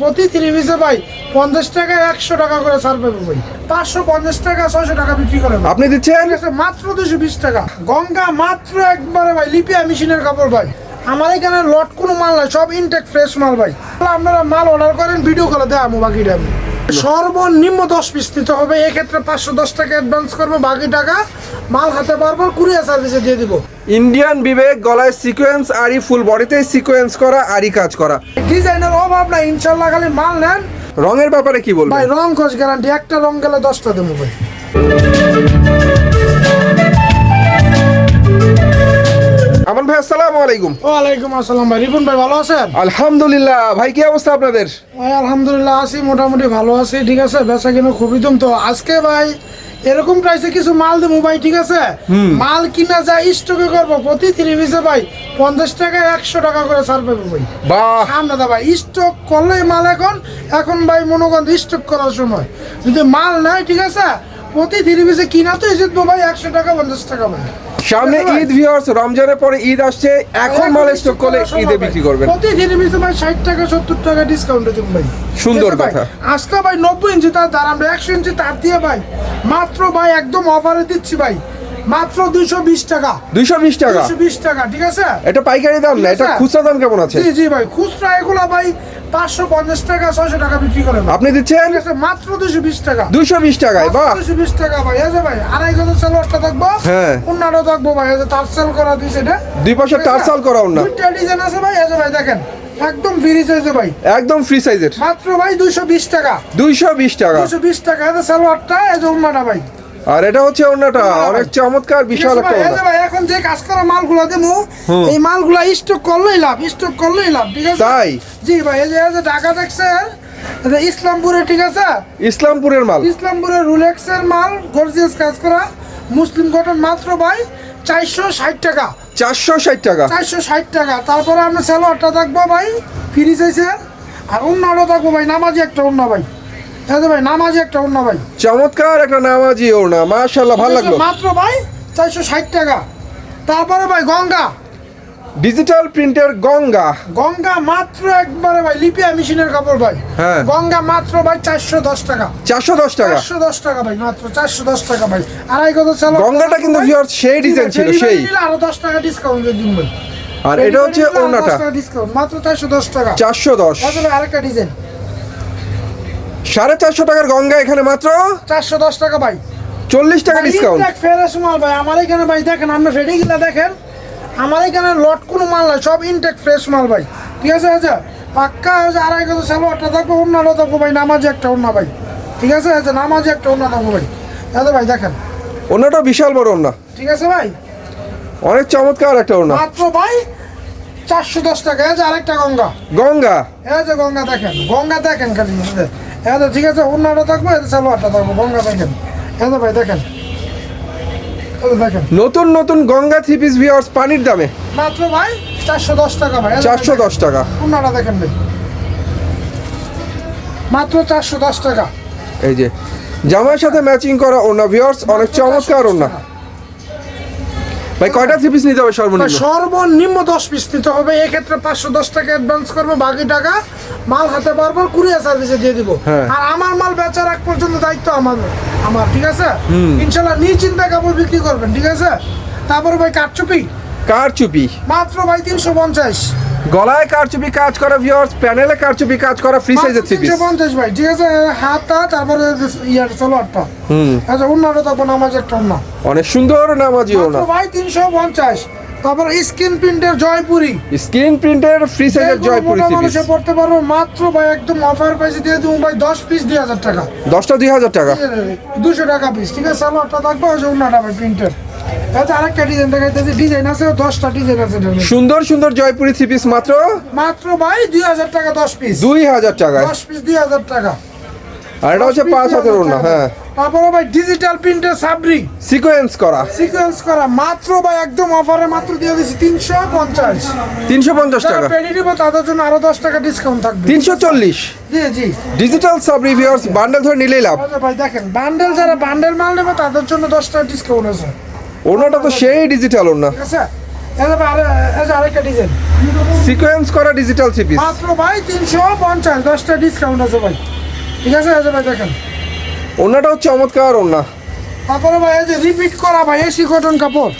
প্রতি থ্রি পিসে ভাই পঞ্চাশ টাকা একশো টাকা করে ছাড় পাবে ভাই। পাঁচশো পঞ্চাশ টাকা ছয়শো টাকা বিক্রি করে আপনি দিচ্ছেন? মাত্র দুশো বিশ টাকা। গঙ্গা মাত্র একবারে ভাই লিপিয়া মেশিনের কাপড় ভাই। আমার এখানে লট কোনো মাল নাই সব ইনটেক ফ্রেশ মাল ভাই। আপনারা মাল অর্ডার করেন ভিডিও কলে দেয় আমি বাকিটা আমি। সর্বনিম্ন দশ পিস নিতে হবে। এক্ষেত্রে পাঁচশো দশ টাকা অ্যাডভান্স করব। বাকি টাকা মাল হাতে পারব কুরিয়ার সার্ভিসে দিয়ে দিব। ইন্ডিয়ান বিবেক গলায় সিকোয়েন্স আরি ফুল বডিতে সিকোয়েন্স করা আরি কাজ করা। ডিজাইনের অভাব না ইনশাল্লাহ খালি মাল নেন। রঙের ব্যাপারে কি ভাই বলবেন রং খোঁজ গ্যারান্টি একটা রং গেলে দশটা দেবো ভাই। আমান ভাই আসসালামু আলাইকুম। ওয়ালাইকুম আসসালাম ভাই। রিপন ভাই ভালো আছেন? আলহামদুলিল্লাহ। ভাই কি অবস্থা আপনাদের? ভাই আলহামদুলিল্লাহ আছি মোটামুটি ভালো আছি ঠিক আছে? বেচা কিনা খুবই দম তো আজকে ভাই এরকম প্রাইসে কিছু মাল দেবো ভাই ঠিক আছে? মাল কিনা যায় স্টকে করব। প্রতি থ্রি পিসে ভাই পঞ্চাশ টাকা একশো টাকা করে ছাড় পাবো ভাই। সামনে দা ভাই স্টক করলে মাল এখন এখন ভাই মনোগন্ধ স্টক করার সময়। যদি মাল নাই ঠিক আছে? প্রতি থ্রি পিসে কিনা তো এসে ভাই একশো টাকা পঞ্চাশ টাকা ভাই। সামনে? ঈদ ভিউয়ার্স রমজানের পরে ঈদ আসছে। এখন মাল স্টক করলে ঈদে বিক্রি করবেন। প্রতি থ্রি পিসে ভাই ষাট টাকা সত্তর টাকা ডিসকাউন্টে দেবো ভাই। সুন্দর? কথা। আজকে ভাই নব্বই ইঞ্চি তার দাম আমরা একশো ইঞ্চি তার দিয়ে ভাই মাত্র ভাই একদম অফারে দিচ্ছি ভাই। মাত্র দুইশো বিশ টাকা। দুইশো বিশ টাকা? দুইশো বিশ টাকা ঠিক আছে? এটা পাইকারি দাম না এটা খুচরা দাম কেমন আছে? জি জি ভাই খুচরা এগুলো ভাই পাঁচশো পঞ্চাশ টাকা ছয়শো টাকা বিক্রি করে ভাই। আপনি দিচ্ছেন? মাত্র দুশো বিশ টাকা। দুইশো বিশ টাকায় বাহ। দুশো বিশ টাকা ভাই এই ভাই আড়াই গজ সালোয়ারটা থাকব হ্যাঁ। অন্যটা থাকব ভাই যে করা দিয়েছে এটা। দুই পাশে টার্সাল করা ওড়না। দুইটা ডিজাইন আছে ভাই এই ভাই দেখেন। একদম ফ্রি হয়েছে ভাই। একদম ফ্রি সাইজের মাত্র ভাই দুইশো বিশ টাকা। দুইশো বিশ টাকা। দুশো বিশ টাকা এই সালোয়ারটা এই যে ভাই। আর এটা হচ্ছে ওড়নাটা অনেক চমৎকার বিশাল একটা এখন যে কাজ করা মালগুলো দেবো এই মালগুলো স্টক করলেই লাভ স্টক করলেই লাভ ঠিক আছে? তাই? জি ভাই এই যে ঢাকা দেখছেন যে ইসলামপুরে ঠিক আছে? ইসলামপুরের মাল। ইসলামপুরের রুলেক্সের মাল গর্জিয়াস কাজ করা মুসলিম কটন মাত্র ভাই চারশো ষাট টাকা। চারশো ষাট টাকা। চারশো ষাট টাকা। তারপরে আমরা সালোয়ারটা থাকব ভাই ফ্রি চাইছে আর অন্যটা থাকব ভাই নামাজি একটা অন্য ভাই। হ্যাঁ ভাই নামাজি একটা ভাই। চমৎকার একটা নামাজি ওড়না ভালো লাগল। মাত্র ভাই চারশো ষাট টাকা। তারপরে ভাই গঙ্গা। ডিজিটাল প্রিন্টের গঙ্গা। গঙ্গা মাত্র একবারে ভাই লিপিয়া মেশিনের কাপড় ভাই। হ্যাঁ। গঙ্গা মাত্র ভাই চারশো দশ টাকা। চারশো দশ টাকা? চারশো দশ টাকা ভাই মাত্র চারশো দশ টাকা ভাই। আড়াই কত চালো? গঙ্গাটা কিন্তু সেই ছিল, সেই। আরও দশ টাকা ডিসকাউন্ট দিন ভাই। আর এটা হচ্ছে ওড়নাটা। ডিসকাউন্ট মাত্র চারশো দশ টাকা। চারশো দশ। আসলে আরেকটা ডিজাইন সাড়ে চারশো টাকার গঙ্গা এখানে মাত্র? চারশো দশ টাকা ভাই। চল্লিশ টাকা ডিসকাউন্ট ফ্রেশ মাল ভাই আমার এখানে ভাই দেখেন আপনি ফেটে গিলা দেখেন আমার এখানে লট কোনো মাল নাই সব ইনটেক ফ্রেশ মাল ভাই। ঠিক আছে আচ্ছা পাক্কা হচ্ছে আড়াই গজ সালোয়ারটা থাকব অন্যটা থাকব ভাই নামাজি একটা অন্য ভাই। ঠিক আছে আচ্ছা নামাজি একটা অন্য থাকব ভাই। আচ্ছা ভাই দেখেন। ওড়নাটা বিশাল বড় ওড়না ঠিক আছে ভাই? অনেক চমৎকার একটা ওড়না মাত্র ভাই চারশো দশ টাকা এই যে আরেকটা গঙ্গা। গঙ্গা? এই যে গঙ্গা দেখেন গঙ্গা দেখেন খালি এই যে ঠিক আছে অন্যটা থাকব যে সালোয়ারটা থাকব গঙ্গা দেখেন। এই যে ভাই দেখেন। নতুন নতুন গঙ্গা থ্রি পিস ভিওর্স পানির দামে। মাত্র ভাই চারশো দশ টাকা ভাই চারশো দশ টাকা। অন্যটা দেখেন ভাই। মাত্র চারশো দশ টাকা। এই যে জামার সাথে ম্যাচিং করা ওড়না ভিওর্স অনেক চমৎকার ওড়না ভাই কয়টা থ্রি পিস নিতে হবে সর্বনিম্ন? সর্বনিম্ন দশ পিস নিতে হবে। এক্ষেত্রে পাঁচশো দশ টাকা অ্যাডভান্স করব বাকি টাকা মাল হাতে বারবার কুরিয়ার সার্ভিসে দিয়ে দিব। হ্যাঁ। আর আমার মাল বেচার আগ পর্যন্ত দায়িত্ব আমার আমার ঠিক আছে? ইনশাল্লাহ নিশ্চিন্তে কাপড় বিক্রি করবেন ঠিক আছে? তারপরে ভাই কাঠচুপি। কারচুপি মাত্র ভাই তিনশো পঞ্চাশ। গলায় কারচুপি কাজ করা ভিওর্স প্যানেলে কারচুপি কাজ করা ফ্রি সাইজের থ্রি পিস তিনশো পঞ্চাশ ভাই ঠিক আছে? হাতটা তারপরে ইয়ার সালোয়ারটা হুম। আচ্ছা অন্যটা তখন আমার একটা অন্য অনেক সুন্দর নামাজি মাত্র ওড়না ভাই তিনশো পঞ্চাশ। তারপর স্ক্রিন প্রিন্টের জয়পুরি। স্ক্রিন প্রিন্টের ফ্রি সাইজের জয়পুরি পিস মানুষে পড়তে পারব মাত্র ভাই একদম অফার প্রাইসে দিয়ে দেবো ভাই দশ পিস দুই হাজার টাকা। দশটা দুই হাজার টাকা। দুশো টাকা পিস ঠিক আছে? সালোয়ারটা থাকবে ওই যে অন্যটা ভাই প্রিন্টের আচ্ছা আরেকটা ডিজাইন দেখাইতেছি। ডিজাইন আছে দশটা ডিজাইন আছে সুন্দর সুন্দর জয়পুরি থ্রি পিস মাত্র? মাত্র ভাই দুই হাজার টাকা দশ পিস দুই হাজার টাকায় দশ পিস দুই হাজার টাকা। আর এটা হচ্ছে পাঁচ হাজার ওড়না হ্যাঁ। তারপরে ভাই ডিজিটাল প্রিন্টের সাবরি সিকোয়েন্স করা। সিকোয়েন্স করা। মাত্র ভাই একদম অফারে মাত্র দিয়ে পঞ্চাশ। তিনশো পঞ্চাশ টাকা। পেডি নিবো তাদের জন্য আরও দশ টাকা ডিসকাউন্ট থাকবে। তিনশো চল্লিশ। জি জি। ডিজিটাল সাব রিভিউয়ার্স বান্ডেল ধরে নিলেই লাভ। আচ্ছা ভাই দেখেন বান্ডেল যারা বান্ডেল মাল নেবে তাদের জন্য দশ টাকা ডিসকাউন্ট আছে। ওড়নাটা তো সেই ডিজিটাল আছে? ডিজাইন সিকোয়েন্স করা ডিজিটাল থ্রি পিস মাত্র ভাই তিনশো পঞ্চাশ দশটা ডিসকাউন্ট আছে ভাই। ঠিক আছে যে ভাই দেখেন। ওনাটা হচ্ছে চমৎকার ওনা তারপরে ভাই এই যে রিপিট করা ভাই এসি কটন কাপড়।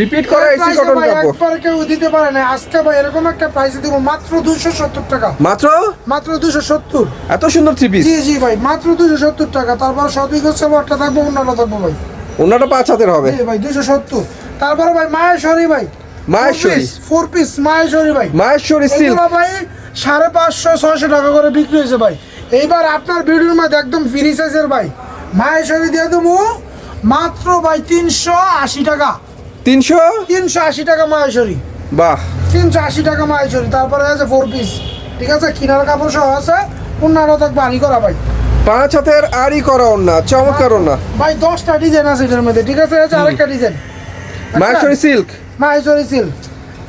রিপিট করা এসি কটন কাপড়। একবার কেউ দিতে পারে না। আজকে ভাই এরকম একটা প্রাইসে দিব মাত্র দুশো সত্তর টাকা। মাত্র? মাত্র দুশো সত্তর। এত সুন্দর থ্রি পিস জি জি ভাই মাত্র দুশো সত্তর টাকা। তারপর হচ্ছে একটা থাকব অন্যটা থাকব ভাই। ওনাটা পাঁচ হাতের হবে। ভাই দুশো সত্তর। তারপরে ভাই মায়েশ্বরী ভাই। মাহেশ্বরী। ফোর পিস মায়েশ্বরী ভাই। মাহেশ্বরী সিল্ক ভাই সাড়ে পাঁচশো ছয়শো টাকা করে বিক্রি হয়েছে ভাই। এইবার আপনার ভিডিওর মধ্যে একদম ফ্রি সাইজের ভাই। মায়েশ্বরী দিয়ে দেবো মাত্র ভাই তিনশো আশি টাকা। তিনশো? তিনশো আশি টাকা মায়েশ্বরী বাহ। তিনশো আশি টাকা মায়েশ্বরী তারপরে আছে ফোর পিস ঠিক আছে? কিনার কাপড় সহ আছে। অন্যান্য থাকবে আনি করা ভাই। পাঁচ হাতের আড়ি করা ওনা চমৎকার ওনা ভাই দশটা ডিজাইন আছে এটার মধ্যে ঠিক আছে? আছে আরেকটা design Maheshwari silk Maheshwari silk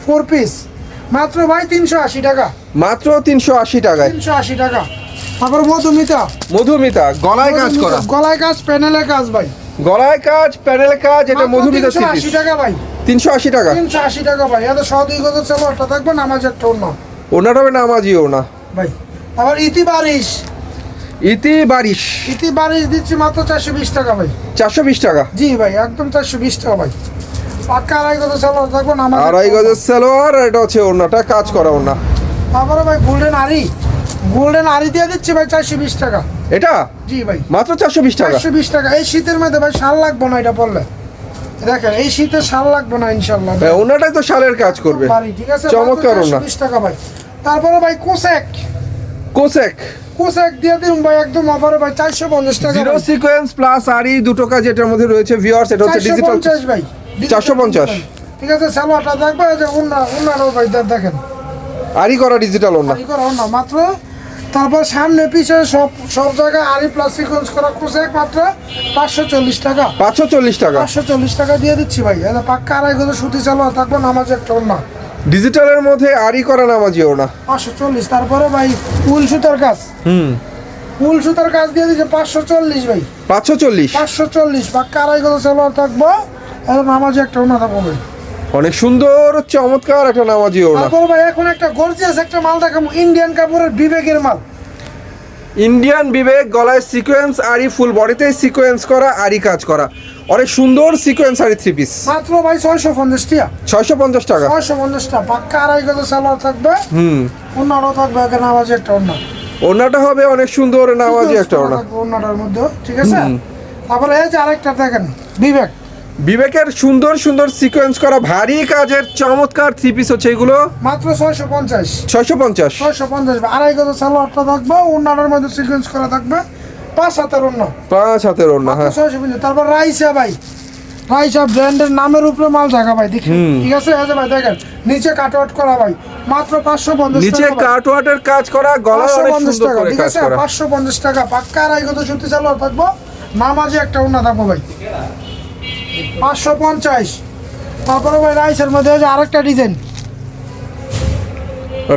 four piece মাত্র ভাই তিনশো আশি টাকা। মাত্র তিনশো আশি টাকায়। তিনশো আশি টাকা। তারপর মধুমিতা। মধুমিতা গলায় কাজ করা। গলায় কাজ প্যানেলে কাজ ভাই। গলায় কাজ প্যানেল কাজ এটা মধুমিতা থ্রি আশি টাকা ভাই। তিনশো আশি টাকা। তিনশো আশি টাকা ভাই। এত সদুই গত চলো একটা থাকবে নামাজ একটা অন্য ওনাটা হবে নামাজি ওনা ভাই আবার ইতি বারিশ ইতি বারিশ ইতি বারিশ দিচ্ছি মাত্র চারশো বিশ টাকা ভাই। চারশো বিশ টাকা? জি ভাই একদম চারশো বিশ টাকা ভাই। পাক্কা আড়াই গত চলো থাকবে নামাজ আড়াই গজের সালোয়ার এটা হচ্ছে ওনাটা কাজ করা ওনা তারপরে ভাই গোল্ডেন আরি গোল্ডেন আরি দিয়ে দিচ্ছি ভাই চারশো বিশ টাকা। এটা? জি ভাই। মাত্র চারশো বিশ টাকা? চারশো বিশ টাকা। এই শীতের মধ্যে ভাই শাল লাগবো না এটা পড়লে দেখেন এই শীতে শাল লাগবে না ইনশাল্লাহ হ্যাঁ, ওনাটাই তো শালের কাজ করবে। ঠিক আছে? চমৎকার ওনা বিশ টাকা ভাই। তারপরে ভাই কোসেক। কোসেক? কোসেক দিয়ে দিন ভাই একদম অফারে ভাই চারশো পঞ্চাশ টাকা জিরো সিকোয়েন্স প্লাস আরই দুটো কাজ এটার মধ্যে রয়েছে ভিউয়ার্স এটা হচ্ছে ডিজিটাল 450 ডিজিটাল ভাই 450 ঠিক আছে সালোয়ারটা দেখবে যে উন্না উন্নারও ভাই দেখেন। আরই করা ডিজিটাল ওনা আরি করা উন্না মাত্র। তারপর সামনে পিছে সব সব জায়গায় আরি প্লাস সিকোয়েন্স করা কোসেক মাত্র পাঁচশো চল্লিশ টাকা। পাঁচশো চল্লিশ টাকা। পাঁচশো চল্লিশ টাকা দিয়ে দিচ্ছি ভাই এটা পাক্কা আড়াই গজ সুতি সালোয়ার থাকবে নামাজ একটা উন্না। ডিজিটালের মধ্যে আরই করা নামাজি ওনা পাঁচশো চল্লিশ তারপরে ভাই উল সুতার কাজ। হুম। উল সুতার কাজ দিয়ে দিচ্ছে পাঁচশো চল্লিশ ভাই। পাঁচশো চল্লিশ? পাঁচশো চল্লিশ পাক্কা আড়াই গজ সালোয়ার থাকব এটা নামাজ একটা থাকব ভাই অনেক সুন্দর চমৎকার একটা নামাজি ওনা তারপর ভাই এখন একটা গর্জিয়াস একটা মাল দেখাবো ইন্ডিয়ান কাপড়ের বিবেকের মাল। ইন্ডিয়ান বিবেক গলায় সিকোয়েন্স আরি ফুল বডিতে সিকোয়েন্স করা আরি কাজ করা। অনেক সুন্দর সিকোয়েন্স আরি থ্রি পিস মাত্র ভাই ছয়শো পঞ্চাশ টিয়া ছয়শো পঞ্চাশ টাকা। ছয়শো পঞ্চাশ টাকা পাক্কা আড়াই গজ সালোয়ার থাকবে। হুম। অন্যটাও থাকবে এখানে নামাজ একটা অন্য ওনাটা হবে অনেক সুন্দর নামাজি একটা ওনা অন্যটার মধ্যে ঠিক আছে? তারপরে এই যে আরেকটা দেখেন বিবেক। বিবেকের সুন্দর সুন্দর সিকোয়েন্স করা ভারী কাজের চমৎকার থ্রি পিস হচ্ছে এগুলো। মাত্র ছয়শো পঞ্চাশ। ছয়শো পঞ্চাশ। ছয়শো পঞ্চাশ আড়াই গজ সালোয়ারটা থাকবে অন্যটার মধ্যে সিকোয়েন্স করা থাকবে। পাঁচ হাতের অন্য। পাঁচ হাতের ওনা হ্যাঁ। ছয়শো তারপর রাইসা ভাই। রাইসা ব্র্যান্ডের নামের উপরে মাল থাকা ভাই দেখি ঠিক আছে? এই ভাই দেখেন। নিচে কাটওয়াট করা ভাই। মাত্র পাঁচশো পঞ্চাশ নিচে ভাই। কাটওয়ার্টের কাজ করা গলা পঞ্চাশ টাকা ঠিক আছে? পাঁচশো পঞ্চাশ টাকা। পাক্কা আড়াই গত সত্যি চালোয়ার থাকব। নামাজে একটা উন্না থাকব ভাই। পাঁচশো পঞ্চাশ। তারপরে ভাই রাইসের মধ্যে আছে আরেকটা ডিজাইন।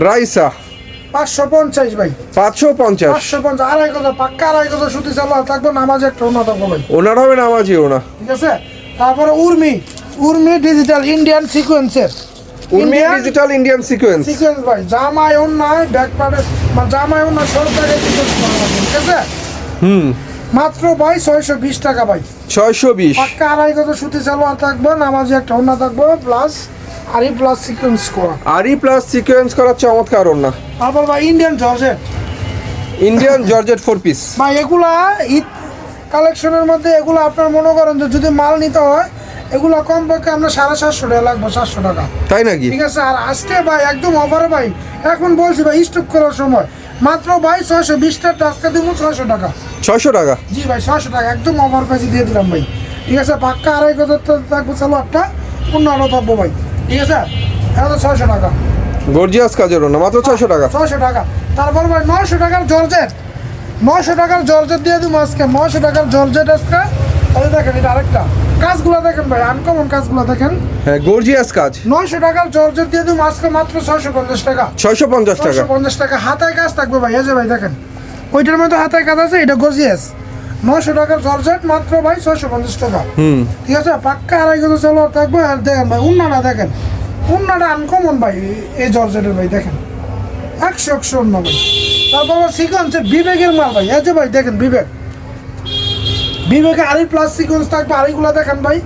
রাইসা। পাঁচশো পঞ্চাশ ভাই। পাঁচশো পঞ্চাশ। পাঁচশো পঞ্চাশ আড়াই গত পাক্কা আড়াই গত সুতি চালোয়ার থাকব নামাজে একটা উন্না থাকব ভাই। ওনার হবে নামাজি ওনা। ঠিক আছে? তারপরে উর্মি উর্মি ডিজিটাল ইন্ডিয়ান সিকোয়েন্সের Urmi digital Indian sequence sequence ভাই জামাই অন্যায় ব্যাক পার্টে জামাই অন্যায় সব জায়গায় সিকোয়েন্স ঠিক আছে? হুম। মাত্র ভাই ছয়শো বিশ টাকা ভাই। ছয়শো বিশ। পাক্কা আড়াই গত সুতি সালোয়ার থাকবে নামাজি একটা ওন্না থাকবে প্লাস আরি প্লাস সিকোয়েন্স করা আরই প্লাস সিকোয়েন্স করা চমৎকার ওনা তারপর ভাই Indian georgette. Indian georgette four piece ভাই এগুলা ঈদ কালেকশনের মধ্যে এগুলো আপনার মনে করেন যে যদি মাল নিতে হয় এগুলো কমপক্ষে আপনার সাড়ে সাতশো টাকা লাগবে সাতশো টাকা। তাই নাকি? ঠিক আছে আর আজকে ভাই একদম অফারে ভাই এখন বলছি ভাই স্টক করার সময়। মাত্র ভাই ছয়শো বিশটা টাস্কা দিব ছয়শো টাকা। ছয়শো টাকা? জি ভাই ছয়শো টাকা একদম অফার প্রাইসে দিয়ে দিলাম ভাই। ঠিক আছে পাক্কা আড়াই গজার তো থাকব চালো একটা অন্য আরও থাকব ভাই। ঠিক আছে? এটা তো ছয়শো টাকা। গর্জিয়াস কাজের ওনা মাত্র ছয়শো টাকা। ছয়শো টাকা। তারপর ভাই নয়শো টাকার জর্জেট। নয়শো টাকার জর্জেট দিয়ে দিব আজকে। নয়শো টাকার জর্জেট আজকে। তাহলে দেখেন এটা আরেকটা। কাজগুলো দেখেন ভাই আনকমন কাজগুলো দেখেন। হ্যাঁ গর্জিয়াস কাজ। নয়শো টাকার জর্জেট দিয়ে দিব আজকে মাত্র ছয়শো পঞ্চাশ টাকা। ছয়শো পঞ্চাশ টাকা। ছয়শো পঞ্চাশ টাকা। হাতায় কাজ থাকবে ভাই এই যে ভাই দেখেন। ওইটার মধ্যে হাতায় কাজ আছে এটা গজিয়াস নয়শো টাকার জর্জেট মাত্র ভাই ছয়শো পঞ্চাশ টাকা। হুম। ঠিক আছে? পাক্কা আড়াই গজ চলো থাকবে। আর দেখেন ভাই উন্নাটা দেখেন। অন্যটা আনকমন ভাই এই জর্জেটের ভাই দেখেন। একশো একশো অন্য ভাই। তারপর সিকোয়েন্সের বিবেকের মাল ভাই। এই যে ভাই দেখেন বিবেক। বিবেকে আরি প্লাস সিকোয়েন্স থাকবে। আরিগুলো দেখেন ভাই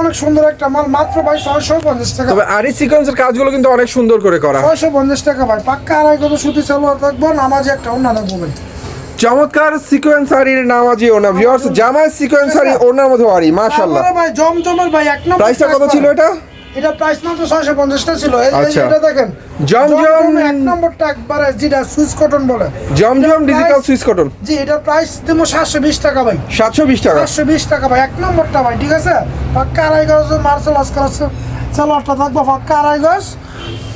অনেক সুন্দর একটা মাল মাত্র ভাই ছয়শো পঞ্চাশ টাকা। তবে আরি সিকোয়েন্সের কাজগুলো কিন্তু অনেক সুন্দর করে করা। ছয়শো পঞ্চাশ টাকা ভাই পাক্কা আড়াই কত সুতি সালোয়ার থাকব নামাজে একটা অন্য থাকব ভাই। চমৎকার সিকোয়েন্স আরির নামাজি ওনা ভিউয়ার্স জামাই সিকোয়েন্স আরি ওনার মধ্যে আরি মাশাআল্লাহ। ভাই জমজমের ভাই এক নম্বর প্রাইসটা কত ছিল এটা? এটা প্রাইস মাত্র ছয়শো পঞ্চাশটা ছিল। এই যে- আচ্ছা। এটা দেখেন। জমজম- এক নম্বরটা একবারে যেটা সুইস কটন বলে। জমজম ডিজিটাল সুইস কটন জি এটা প্রাইস দেবো সাতশো বিশ টাকা ভাই। সাতশো বিশ টাকা। সাতশো বিশ টাকা ভাই এক নম্বরটা ভাই ঠিক আছে? পাক্কা আড়াই গজ মার্শাল আর্টস করা সালোয়ারটা থাকব পাক্কা আড়াই গজ।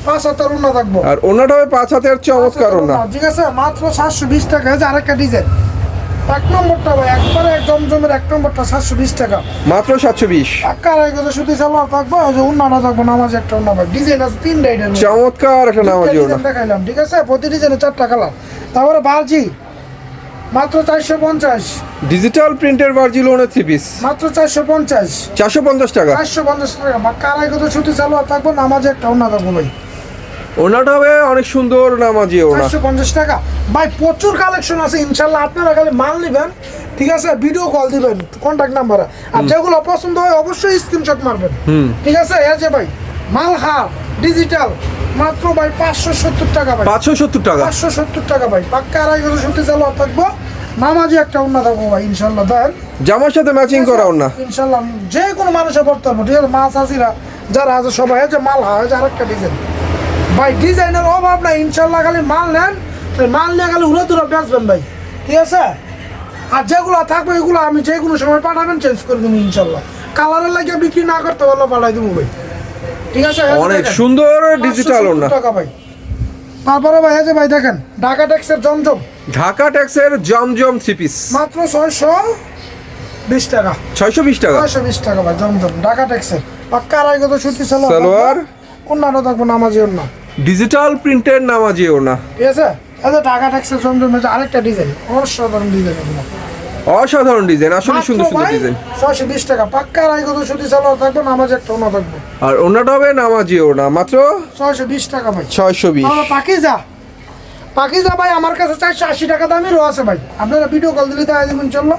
পাঁচ হাতের উন্না থাকব। আর ওনাটা হবে পাঁচ হাতের চমৎকার ওনা ঠিক আছে? মাত্র সাতশো বিশ টাকা। আরেকটা ডিজাইন। এক নম্বরটা ভাই একবারে এক জমজমের এক নম্বরটা সাতশো বিশ টাকা। মাত্র সাতশো বিশ। পাক্কা আড়াই গজ সুতি সালোয়ার থাকব ওই যে উন্নাটা থাকব নামাজ একটা উন্না ভাই। ডিজাইন আছে তিন ডাইডের চমৎকার একটা নামাজি ওনা দেখাইলাম ঠিক আছে? প্রতি ডিজাইনে চারটা কালার। তারপরে মাত্র চারশো পঞ্চাশ। ডিজিটাল প্রিন্টের ভার্জিল ওনের থ্রি পিস মাত্র চারশো পঞ্চাশ। চারশো পঞ্চাশ টাকা। চারশো পঞ্চাশ টাকা। বা কারাই কত ছুটি সালোয়ার থাকব নামাজ একটা অন্য থাকব ভাই। ওনাটা হবে অনেক সুন্দর নামাজি ওনা। চারশো পঞ্চাশ টাকা। ভাই প্রচুর কালেকশন আছে ইনশাল্লাহ আপনারা খালি মাল নেবেন ঠিক আছে? ভিডিও কল দিবেন কন্ট্যাক্ট নাম্বারে আর যেগুলো পছন্দ হয় অবশ্যই স্ক্রিনশট মারবেন। ঠিক আছে? এই যে ভাই মাল হার ডিজিটাল মাত্র ভাই পাঁচশো সত্তর টাকা ভাই। পাঁচশো সত্তর টাকা। পাঁচশো সত্তর টাকা ভাই। পাক্কা আড়াই কত ছুটি সালোয়ার থাকব। নামাজে একটা অন্য থাকব ভাই ইনশাল্লাহ দেন। জামার সাথে ম্যাচিং করা ওনা ইনশাল্লাহ যে কোনো মানুষে পড়তে পারব ঠিক আছে? মাছ আসিরা যারা আছে সবাই আছে মাল হয় যে আরেকটা ডিজাইন ভাই ডিজাইনের অভাব নাই ইনশাল্লাহ খালি মাল নেন। মাল নিয়ে খালি উড়ে দূরে বেচবেন ভাই। ঠিক আছে? আর যেগুলো থাকবে এগুলো আমি যে কোনো সময় পাঠাবেন চেঞ্জ করে দেবো ইনশাল্লাহ। কালারের লাগিয়ে বিক্রি না করতে পারলে পাঠাই দেবো ভাই। ঠিক আছে? অনেক সুন্দর ডিজিটাল টাকা ভাই। তারপরে ভাই যে ভাই দেখেন ঢাকা ট্যাক্সের জমজম। ঢাকা ট্যাক্সের জমজম থ্রি পিস মাত্র ছয়শো বিশ টাকা। ছয়শো বিশ টাকা। ছয়শো বিশ টাকা ভাই জমজম ঢাকা ট্যাক্সের। পাক্কা আড়াই কত সুতি সালোয়ার। সালোয়ার। অন্যান্য থাকব নামাজি অন্য ডিজিটাল প্রিন্টের নামাজি ওনা ঠিক আছে? যে ঢাকা ট্যাক্সের জমজম আরেকটা ডিজাইন অসাধারণ ডিজাইন অসাধারণ ডিজাইন আসলে সুন্দর সুন্দর ডিজাইন ছয়শো বিশ টাকা পাক্কা কত সুতি সালোয়ার থাকব নামাজি একটা অন্য থাকব। আর ওনাটা হবে নামাজি ওনা মাত্র ছয়শো বিশ টাকা ভাই। ছয়শো বিশ। আমরা পাকিজা। পাকিজা ভাই আমার কাছে চারশো আশি টাকা দামেরও আছে ভাই। আপনারা ভিডিও কল দিলে তাই দেবেন চলল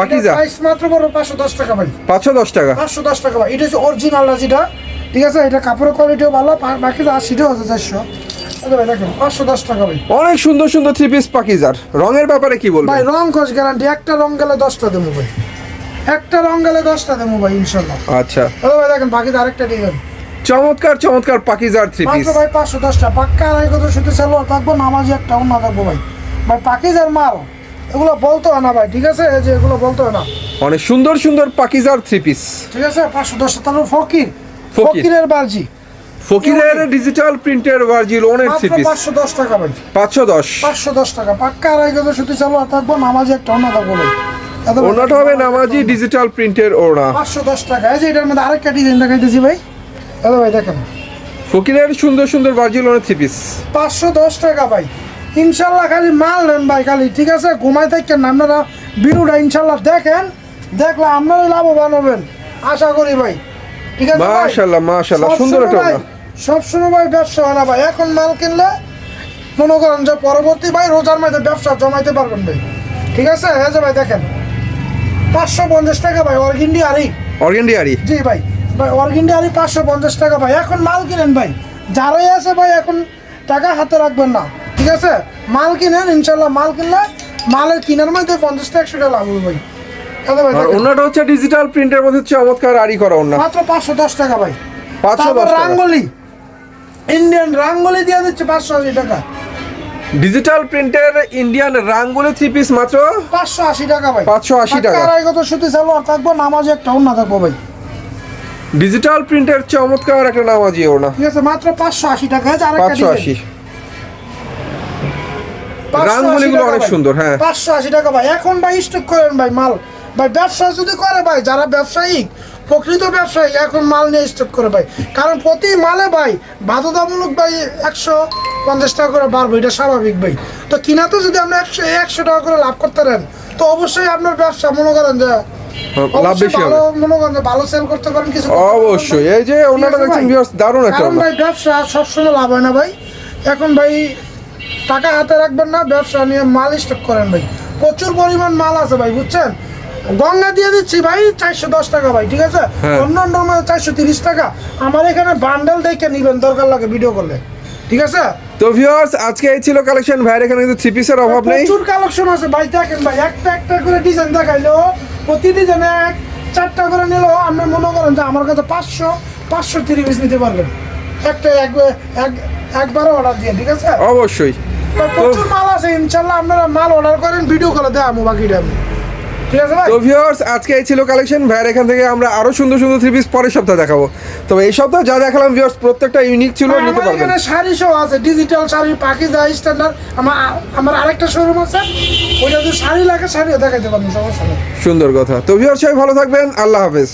পাকিজা? প্রাইস মাত্র বড় পাঁচশো দশ টাকা ভাই। পাঁচশো দশ টাকা। পাঁচশো দশ টাকা ভাই। এটা হচ্ছে অরিজিনাল যেটা? ঠিক আছে এটা কাপড়ের কোয়ালিটিও ভালো বাকি আশিটাও আছে চারশো। ভাই ভাই। অনেক সুন্দর সুন্দর থ্রি পিস পাকিজার। রঙের ব্যাপারে কি ভাই বলবেন রং খোঁজ গ্যারান্টি একটা রং গেলে দশটা দেবো ভাই। একটা রং গেলে দশটা দেবো ভাই ইনশাল্লাহ। আচ্ছা। দাদা ভাই দেখেন বাকি আরেকটা ডিজাইন চমৎকার চমৎকার পাকিজার থ্রি পিস ভাই পাঁচশো দশটা পাক্কা আড়াই কত শুধু সালোয়ার থাকব নামাজি একটা অন্য থাকব ভাই। ভাই পাকিজার মাল এগুলো বলতে না ভাই ঠিক আছে? এই যে এগুলো বলতে না। অনেক সুন্দর সুন্দর পাকিজার থ্রি পিস ঠিক আছে পাঁচশো দশটা ফকির ফকির। ফকিরের বালজি। ফকিরের ডিজিটাল প্রিন্টের ভার্জিল ওনের থ্রি মাত্র পিস পাঁচশো দশ টাকা ভাই। পাঁচশো দশ। পাঁচশো দশ টাকা। পাক্কা আড়াই কত শুধু সালোয়ার থাকব নামাজি একটা অন্য থাকব ওনাটা হবে নামাজি ডিজিটাল প্রিন্টের ওনা পাঁচশো দশ টাকা। এই যে এটার মধ্যে আরেকটা ডিজাইন দেখাইতেছি ভাই। দাদা ভাই দেখেন। ফকিরের সুন্দর সুন্দর ভার্জিল ওনের থ্রি পিস পাঁচশো দশ টাকা ভাই। ইনশাল্লাহ খালি মাল নেন ভাই খালি ঠিক আছে? ঘুমাই থাকেন আপনারা ভিডিওটা ইনশাল্লাহ দেখেন। দেখলে আপনারাই লাভবান হবেন। আশা করি ভাই। ঠিক আছে ভাই? মাশাল্লাহ মাশাল্লাহ সুন্দর একটা সবসময় ভাই ব্যবসা হয় না ভাই। এখন মাল কিনলে মনে করেন যে পরবর্তী ভাই রোজার মধ্যে ব্যবসা জমাইতে পারবেন ভাই। ঠিক আছে? হ্যাঁ যে ভাই দেখেন। পাঁচশো পঞ্চাশ টাকা ভাই অর্গিন্ডি আরি। অর্গেন্ডিয়ারি জি ভাই ভাই অর্গিন্ডি আরি পাঁচশো পঞ্চাশ টাকা ভাই। এখন মাল কিনেন ভাই। যারাই আছে ভাই এখন টাকা হাতে রাখবেন না। ঠিক আছে? মাল কিনেন ইনশাল্লাহ মাল কিনলে মালের কিনার মধ্যে পঞ্চাশ টাকা একশো টাকা লাভ হবে ভাই। ওনাটা হচ্ছে ডিজিটাল প্রিন্টের মধ্যে চমৎকার আরি করা ওনা মাত্র পাঁচশো দশ টাকা ভাই। পাঁচশো দশ রাঙ্গলি। ইন্ডিয়ান রাঙ্গলি দিয়ে দিচ্ছে পাঁচশো আশি টাকা। ডিজিটাল প্রিন্টের ইন্ডিয়ান রাঙ্গুলি থ্রি পিস মাত্র পাঁচশো আশি টাকা ভাই। 580 টাকা। আড়াই কত সুতি সালোয়ার থাকব নামাজে একটা অন্য থাকব ভাই। ডিজিটাল প্রিন্টের চমৎকার একটা নামাজি ওনা ঠিক আছে মাত্র পাঁচশো আশি টাকা। আছে আরেকটা পাঁচশো আশি। 580 রাঙ্গুলিগুলো অনেক সুন্দর, হ্যাঁ। পাঁচশো আশি টাকা ভাই। এখন ভাই স্টক করেন ভাই মাল। ভাই ব্যবসা যদি করে ভাই যারা ব্যবসায়িক প্রকৃত ব্যবসায়ী এখন মাল নিয়ে স্টক করে ভাই। কারণ প্রতি মালে ভাই বাধ্যতামূলক ভাই একশো পঞ্চাশ টাকা করে বাড়বো এটা স্বাভাবিক ভাই। তো কিনাতে যদি আপনি একশো একশো টাকা করে লাভ করতে পারেন তো অবশ্যই আপনার ব্যবসা মনে করেন যে লাভ বেশি ভালো হবে করেন ভালো সেল করতে পারেন কিছু অবশ্যই এই যে দেখছেন ভাই? ভিউয়ার্স দারুণ একটা কারণ ভাই ব্যবসা সবসময় লাভ হয় না ভাই। এখন ভাই টাকা হাতে রাখবেন না ব্যবসা নিয়ে মাল স্টক করেন ভাই। প্রচুর পরিমাণ মাল আছে ভাই বুঝছেন? গঙ্গা দিয়ে দিচ্ছি ভাই চারশো দশ টাকা ভাই ঠিক আছে? হ্যাঁ। অন্য অন্য চারশো তিরিশ টাকা। আমার এখানে বান্ডেল দেখে নিবেন দরকার লাগে ভিডিও করলে ঠিক আছে? তো ভিউয়ার্স আজকে এই ছিল কালেকশন ভাইয়ের এখানে কিন্তু থ্রি পিসের অভাব নেই। প্রচুর কালেকশন আছে। ভাই দেখেন ভাই একটা একটা করে ডিজাইন দেখাইলো। প্রতি ডিজাইনে এক চারটা করে নিলো। আপনি মনে করেন যে আমার কাছে পাঁচশো পাঁচশো তিরিশ পিস নিতে পারবেন। একটা এক এক- একবারে অর্ডার দিয়ে ঠিক আছে? অবশ্যই। প্রচুর মাল আছে ইনশাল্লাহ আপনারা মাল অর্ডার করেন ভিডিও কলে বাকিটা আমি। আছে ভাই তো ভিউয়ার্স আজকে এই ছিল কালেকশন ভাইয়ের এখান থেকে আমরা আরও সুন্দর সুন্দর থ্রি পিস পরের সপ্তাহে দেখাবো। তো এই সপ্তাহে যা দেখালাম ভিউয়ার্স প্রত্যেকটা ইউনিক ছিল নিতে পারবেন। এখানে শাড়ি শো আছে ডিজিটাল শাড়ি পাকিজা স্ট্যান্ডার্ড আমার আমার আরেকটা শোরুম আছে। ওইটা যদি শাড়ি লাগে শাড়িও দেখাইতে পারবেন সমস্যা নেই। সুন্দর কথা। তো ভিউয়ার্স সবাই ভালো থাকবেন। আল্লাহ হাফেজ।